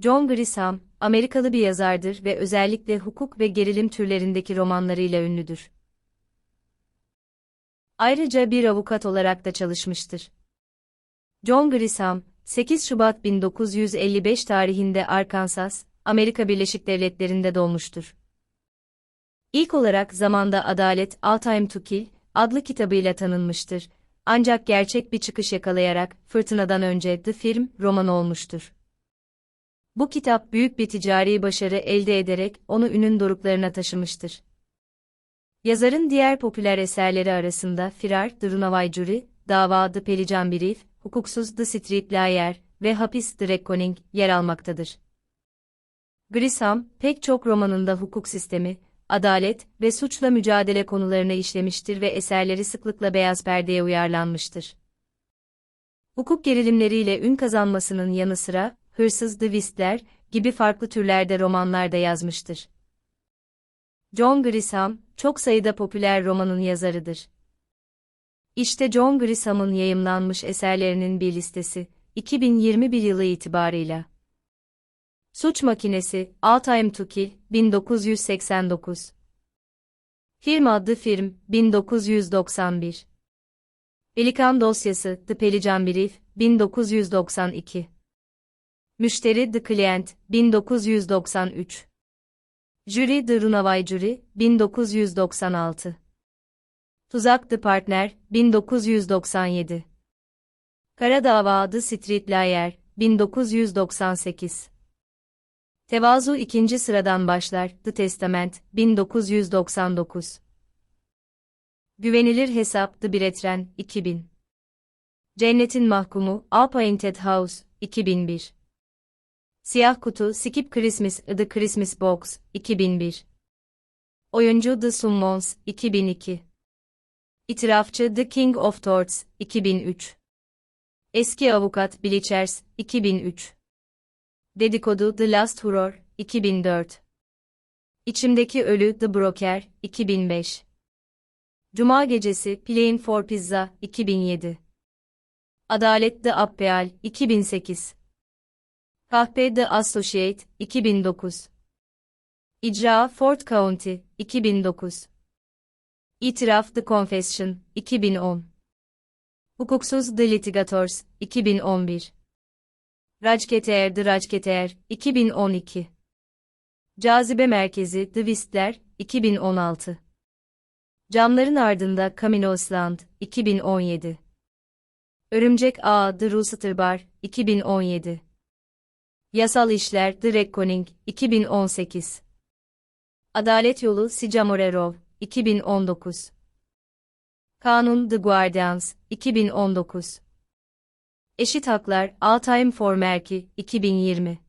John Grisham, Amerikalı bir yazardır ve özellikle hukuk ve gerilim türlerindeki romanlarıyla ünlüdür. Ayrıca bir avukat olarak da çalışmıştır. John Grisham, 8 Şubat 1955 tarihinde Arkansas, Amerika Birleşik Devletleri'nde doğmuştur. İlk olarak Zamanda Adalet, All Time to Kill adlı kitabıyla tanınmıştır. Ancak gerçek bir çıkış yakalayarak Fırtınadan önce The Firm romanı olmuştur. Bu kitap büyük bir ticari başarı elde ederek onu ünün doruklarına taşımıştır. Yazarın diğer popüler eserleri arasında Firar, The Runaway Jury, Dava The Pelican Brief, Hukuksuz The Street Lawyer ve Hapis The Reckoning yer almaktadır. Grisham, pek çok romanında hukuk sistemi, adalet ve suçla mücadele konularını işlemiştir ve eserleri sıklıkla beyaz perdeye uyarlanmıştır. Hukuk gerilimleriyle ün kazanmasının yanı sıra, Hırsız The gibi farklı türlerde romanlar da yazmıştır. John Grisham, çok sayıda popüler romanın yazarıdır. İşte John Grisham'ın yayımlanmış eserlerinin bir listesi, 2021 yılı itibarıyla. Suç Makinesi, All Time to Kill, 1989. Film adlı film, 1991. Pelikan Dosyası, The Pelican Brief, 1992. Müşteri The Client, 1993. Jury The Runaway Jury, 1996. Tuzak The Partner, 1997. Kara Dava The Street Lawyer, 1998. Tevazu ikinci sıradan başlar, The Testament, 1999. Güvenilir Hesap, The Biretren, 2000. Cennetin Mahkumu, A Painted House, 2001. Siyah Kutu, Skip Christmas, The Christmas Box, 2001. Oyuncu The Summons, 2002. İtirafçı The King of Torts, 2003. Eski Avukat Bleachers, 2003. Dedikodu The Last Huror, 2004. İçimdeki Ölü The Broker, 2005. Cuma Gecesi Playing for Pizza, 2007. Adalet The Appeal, 2008. Kahpe The Associate, 2009. İcra Fort County, 2009. İtiraf The Confession, 2010. Hukuksuz The Litigators, 2011. Rajketer The Rajketer, 2012. Cazibe Merkezi The Whistler, 2016. Camların Ardında Caminoisland, 2017. Örümcek Ağı The Rooster Bar, 2017. Yasal İşler The Reckoning, 2018. Adalet Yolu Sicamorerov, 2019. Kanun The Guardians, 2019. Eşit Haklar All Time for Merki, 2020.